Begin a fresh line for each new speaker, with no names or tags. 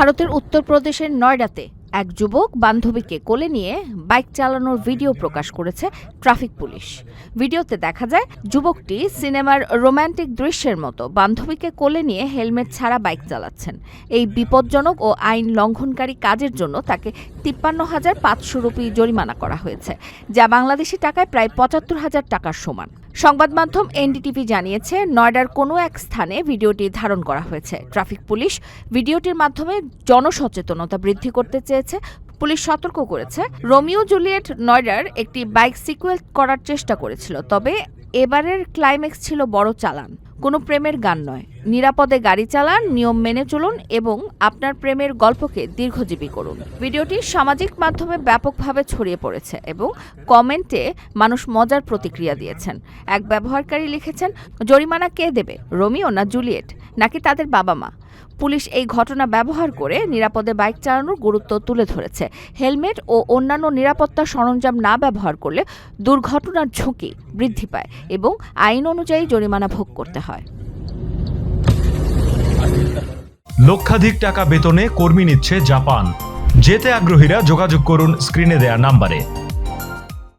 ভারতের উত্তরপ্রদেশের নয়ডাতে এক যুবক বান্ধবীকে কোলে নিয়ে বাইক চালানোর ভিডিও প্রকাশ করেছে ট্রাফিক পুলিশ। ভিডিওতে দেখা যায়, যুবকটি সিনেমার রোমান্টিক দৃশ্যের মতো বান্ধবীকে কোলে নিয়ে হেলমেট ছাড়া বাইক চালাচ্ছেন। এই বিপজ্জনক ও আইন লঙ্ঘনকারী কাজের জন্য তাকে তিপ্পান্ন হাজার পাঁচশো রুপি জরিমানা করা হয়েছে, যা বাংলাদেশি টাকায় প্রায় পঁচাত্তর হাজার টাকার সমান। সংবাদ মাধ্যম এনডিটিভি জানিয়েছে, নয়ডার কোনো এক স্থানে ভিডিওটি ধারণ করা হয়েছে। ট্রাফিক পুলিশ ভিডিওটির মাধ্যমে জনসচেতনতা বৃদ্ধি করতে চেয়েছে। পুলিশ সতর্ক করেছে, রোমিও জুলিয়েট নয়ডার একটি বাইক সিকুয়েল করার চেষ্টা করেছিল, তবে এবারের ক্লাইম্যাক্স ছিল বড় চালান। কোনো প্রেমের গান নয়। নিরাপদে গাড়ি চালান, নিয়ম মেনে চলুন এবং আপনার প্রেমের গল্পকে দীর্ঘজীবী করুন। ভিডিওটি সামাজিক মাধ্যমে ব্যাপকভাবে ছড়িয়ে পড়েছে এবং কমেন্টে মানুষ মজার প্রতিক্রিয়া দিয়েছেন। এক ব্যবহারকারী লিখেছেন, জরিমানা কে দেবে, রোমিও না জুলিয়েট? নাকি তাদের বাবা মা পুলিশ এই ঘটনা ব্যবহার করে নিরাপদে বাইক চালানোর গুরুত্ব তুলে ধরেছে। হেলমেট ও অন্যান্য নিরাপত্তা সরঞ্জাম না ব্যবহার করলে দুর্ঘটনার ঝুঁকি বৃদ্ধি পায় এবং আইন অনুযায়ী জরিমানা ভোগ করতে হয়।
লক্ষাধিক টাকা বেতনে কর্মী নিচ্ছে জাপান। যেতে আগ্রহীরা যোগাযোগ করুন স্ক্রিনে দেয়া নাম্বারে।